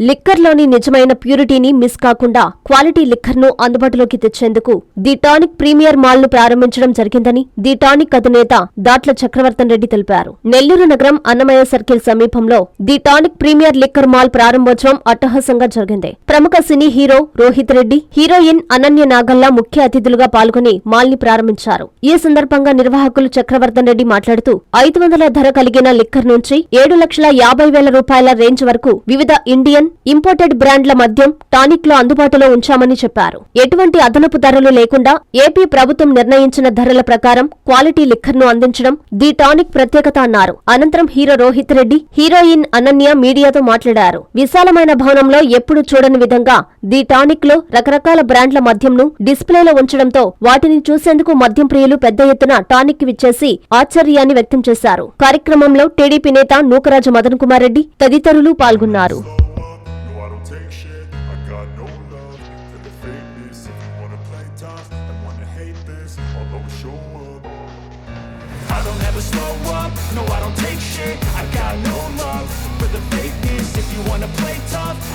లిక్కర్లోని నిజమైన ప్యూరిటీని మిస్ కాకుండా క్వాలిటీ లిక్కర్ను అందుబాటులోకి తెచ్చేందుకు ది టానిక్ ప్రీమియర్ మాల్ను ప్రారంభించడం జరిగిందని ది టానిక్ అధినేత దాట్ల చక్రవర్తన్ రెడ్డి తెలిపారు. నెల్లూరు నగరం అన్నమయ్య సర్కిల్ సమీపంలో the Tonic premier liquor mall ప్రారంభోత్సవం అట్టహాసంగా జరిగింది. ప్రముఖ cine hero Rohit Reddy heroine Ananya Nagalla ముఖ్య అతిథులుగా పాల్గొని మాల్ని ప్రారంభించారు. ఈ సందర్భంగా నిర్వాహకులు చక్రవర్తన్ రెడ్డి మాట్లాడుతూ ఐదు వందల ధర కలిగిన లిక్కర్ నుంచి ఏడు లక్షల యాభై వేల రూపాయల రేంజ్ వరకు వివిధ ఇండియన్ ఇంపోర్టెడ్ బ్రాండ్ల మద్యం టానిక్లో అందుబాటులో ఉంచామని చెప్పారు. ఎటువంటి అదనపు ధరలు లేకుండా ఏపీ ప్రభుత్వం నిర్ణయించిన ధరల ప్రకారం క్వాలిటీ లిక్కర్ను అందించడం ది టానిక్ ప్రత్యేకత అన్నారు. అనంతరం హీరో రోహిత్ రెడ్డి హీరోయిన్ అనన్య మీడియాతో మాట్లాడారు. విశాలమైన భవనంలో ఎప్పుడు చూడని విధంగా ది టానిక్లో రకరకాల బ్రాండ్ల మద్యంను డిస్ప్లేలో ఉంచడంతో వాటిని చూసేందుకు మద్యం ప్రియులు పెద్ద ఎత్తున టానిక్ విచ్చేసి ఆశ్చర్యాన్ని వ్యక్తం చేశారు. కార్యక్రమంలో టీడీపీ నేత నూకరాజు మదన్ కుమార్ రెడ్డి తదితరులు పాల్గొన్నారు.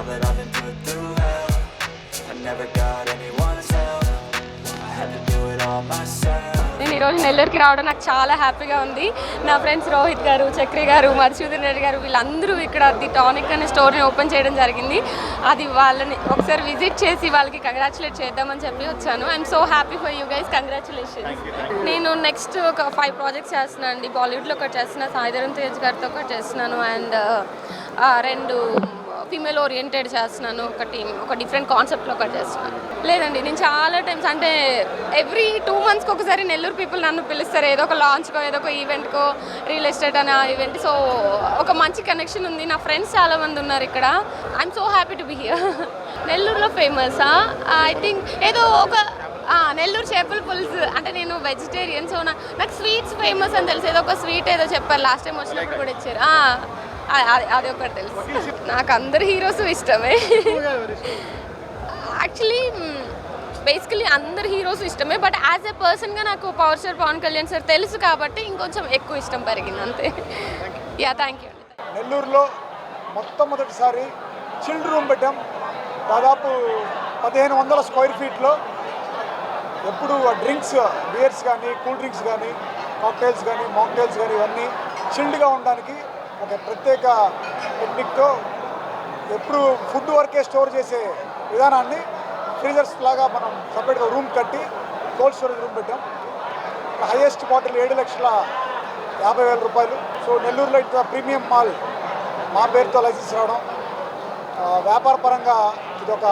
Now that I've been put through hell. I never got anyone's help. I had to do it all myself. నేను ఈరోజు నెల్లూరుకి రావడం నాకు చాలా హ్యాపీగా ఉంది. నా ఫ్రెండ్స్ రోహిత్ గారు చక్రి గారు మధుసూదన్ రెడ్డి గారు వీళ్ళందరూ ఇక్కడ ది టానిక్ అనే స్టోర్ని ఓపెన్ చేయడం జరిగింది. అది వాళ్ళని ఒకసారి విజిట్ చేసి వాళ్ళకి కంగ్రాచులేట్ చేద్దామని చెప్పి వచ్చాను. I'm so happy for you guys congratulation నేను నెక్స్ట్ ఒక ఫైవ్ ప్రాజెక్ట్స్ చేస్తున్నాను అండి. బాలీవుడ్లో ఒకటి చేస్తున్నా సాయిధరం తేజ్ గారితో ఒకటి చేస్తున్నాను. అండ్ రెండు ఫీమేల్ ఓరియంటెడ్ చేస్తున్నాను ఒకటి ఒక డిఫరెంట్ కాన్సెప్ట్లో ఒకటి చేస్తున్నాను. లేదండి నేను చాలా టైమ్స్ అంటే ఎవ్రీ టూ మంత్స్కి ఒకసారి నెల్లూరు పీపుల్ నన్ను పిలుస్తారు ఏదో ఒక లాంచ్కో ఏదో ఒక ఈవెంట్కో రియల్ ఎస్టేట్ అనే ఈవెంట్. సో ఒక మంచి కనెక్షన్ ఉంది. నా ఫ్రెండ్స్ చాలా మంది ఉన్నారు ఇక్కడ. I'm so happy to be here నెల్లూరులో ఫేమసా? ఐ థింక్ ఏదో ఒక నెల్లూరు చేపల పులుసు. అంటే నేను వెజిటేరియన్ సో నా నాకు స్వీట్స్ ఫేమస్ అని తెలుసు. ఏదో ఒక స్వీట్ ఏదో చెప్పారు. లాస్ట్ టైం వచ్చినప్పుడు కూడా ఇచ్చారు. అది ఒకటి తెలుసు. నాకు అందరు హీరోస్ ఇష్టమే. యాక్చువల్లీ బేసికలీ అందరు హీరోస్ ఇష్టమే బట్ యాజ్ ఎ పర్సన్గా నాకు power star Pawan Kalyan sir తెలుసు కాబట్టి ఇంకొంచెం ఎక్కువ ఇష్టం పెరిగింది అంతే. యా థ్యాంక్ యూ నెల్లూరులో మొట్టమొదటిసారి చిల్డ్ రూమ్ పెట్టాం. దాదాపు పదిహేను వందల స్క్వేర్ ఫీట్లో. ఎప్పుడు డ్రింక్స్ బియర్స్ కానీ కూల్ డ్రింక్స్ కానీ కాక్టైల్స్ కానీ మాక్టైల్స్ కానీ ఇవన్నీ చిల్డ్గా ఉండడానికి ఒక ప్రత్యేక టెక్నిక్తో ఎప్పుడు ఫుడ్ వరకే స్టోర్ చేసే విధానాన్ని ఫ్రీజర్స్ లాగా మనం సపరేట్గా రూమ్ కట్టి కోల్డ్ స్టోరేజ్ రూమ్ పెట్టాం. హైయెస్ట్ బాటిల్ ఏడు లక్షల యాభై వేల రూపాయలు. సో నెల్లూరులో ఇట్లా ప్రీమియం మాల్ మా పేరుతో లైసెన్స్ రావడం. వ్యాపార పరంగా ఇది ఒక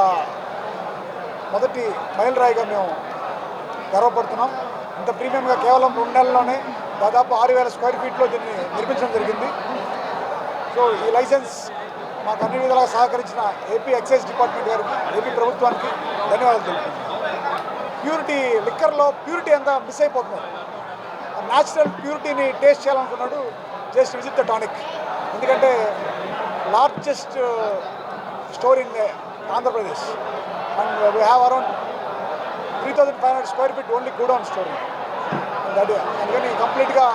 మొదటి మైలురాయిగా మేము గర్వపడుతున్నాం. ఇంత ప్రీమియంగా కేవలం రెండు నెలల్లోనే దాదాపు ఆరు వేల స్క్వేర్ ఫీట్లో దీన్ని నిర్మించడం జరిగింది. సో ఈ లైసెన్స్ మాకు అన్ని విధాలుగా సహకరించిన ఏపీ ఎక్సైజ్ డిపార్ట్మెంట్ గారికి ఏపీ ప్రభుత్వానికి ధన్యవాదాలు తెలుపుతున్నాను ప్యూరిటీ లిక్కర్లో ప్యూరిటీ అంతా మిస్ అయిపోతున్నారు న్యాచురల్ ప్యూరిటీని టేస్ట్ చేయాలనుకున్నాడు జస్ట్ విజిట్ ద టానిక్ ఎందుకంటే largest store in Andhra Pradesh and we have around three thousand five hundred square feet only godown store అది అందుకని కంప్లీట్గా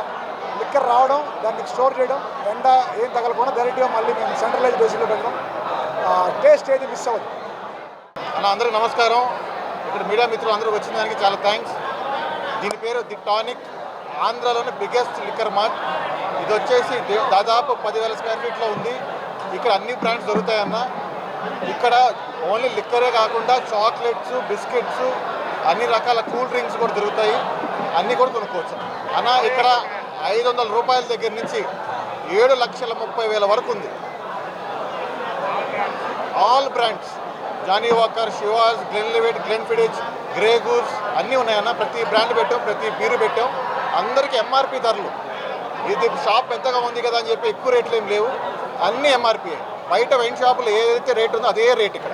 లిక్కర్ రావడం దాన్ని స్టోర్ చేయడం ఎండ ఏం తగలకుండా డైరెక్ట్గా మళ్ళీ మేము సెంట్రలైజ్ బేసిస్లో పెట్టడం టేస్ట్ ఏది మిస్ అవ్వదు. అన్న అందరికీ నమస్కారం. ఇక్కడ మీడియా మిత్రులు అందరూ వచ్చిన దానికి చాలా థ్యాంక్స్ దీని పేరు ది టానిక్ ఆంధ్రాలోని బిగ్గెస్ట్ లిక్కర్ మార్ట్ ఇది వచ్చేసి దాదాపు పదివేల స్క్వేర్ ఫీట్లో ఉంది. ఇక్కడ అన్ని బ్రాండ్స్ దొరుకుతాయన్న. ఇక్కడ ఓన్లీ లిక్కరే కాకుండా చాక్లెట్స్ బిస్కెట్స్ అన్ని రకాల కూల్ డ్రింక్స్ కూడా దొరుకుతాయి. అన్నీ కూడా కొనుక్కోవచ్చు. అన్న ఇక్కడ ఐదు వందల రూపాయల దగ్గర నుంచి ఏడు లక్షల ముప్పై వేల వరకు ఉంది. All brands Johnnie Walker Chivas Glenlivet Glenfiddich Grey Goose అన్నీ ఉన్నాయన్న. ప్రతి బ్రాండ్ పెట్టాం ప్రతి బీరు పెట్టాం. అందరికీ ఎంఆర్పి ధరలు. ఇది షాప్ పెద్దగా ఉంది కదా అని చెప్పి ఎక్కువ రేట్లు ఏం లేవు. అన్నీ ఎంఆర్పి బయట వైన్ షాపులు ఏదైతే రేట్ ఉందో అదే రేట్ ఇక్కడ.